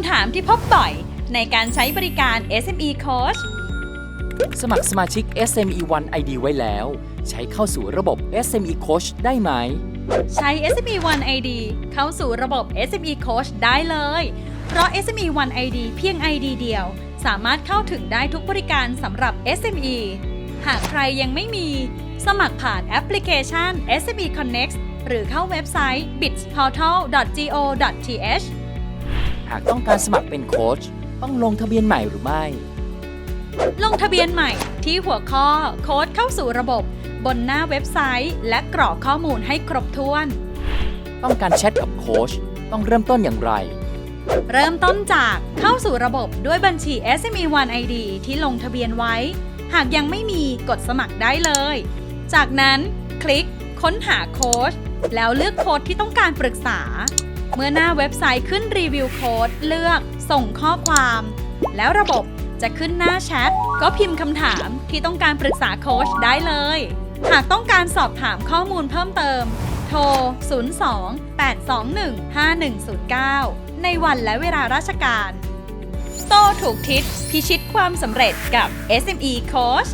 ำถามที่พบบ่อยในการใช้บริการ SME Coach สมัครสมาชิก SME One ID ไว้แล้ว ใช้เข้าสู่ระบบ SME Coach ได้ไหม ใช้ SME One ID เข้าสู่ระบบ SME Coach ได้เลย เพราะ SME One ID เพียง ID เดียว สามารถเข้าถึงได้ทุกบริการสำหรับ SME หากใครยังไม่มี สมัครผ่านแอปพลิเคชัน SME Connect หรือเข้าเว็บไซต์ bitsportal.go.th หากต้องการสมัครเป็นโค้ชต้องลงทะเบียนใหม่หรือไม่ ลงทะเบียนใหม่ที่หัวข้อโค้ดเข้าสู่ระบบบนหน้าเว็บไซต์ และกรอกข้อมูลให้ครบถ้วน ต้องการแชทกับโค้ชต้องเริ่มต้นอย่างไร เริ่มต้นจากเข้าสู่ระบบด้วยบัญชี SME One ID ที่ลงทะเบียนไว้ หากยังไม่มีกดสมัครได้เลย จากนั้นคลิกค้นหาโค้ดแล้วเลือกโค้ดที่ต้องการปรึกษา เมื่อหน้าเว็บไซต์ขึ้นรีวิวโค้ดเลือก ส่งข้อความ แล้วระบบจะขึ้นหน้าแชท ก็พิมพ์คำถามที่ต้องการปรึกษาโค้ชได้เลย หากต้องการสอบถามข้อมูลเพิ่มเติม โทร 02 821 5109 ในวันและเวลาราชการ โตถูกทิศพิชิตความสำเร็จกับ SME Coach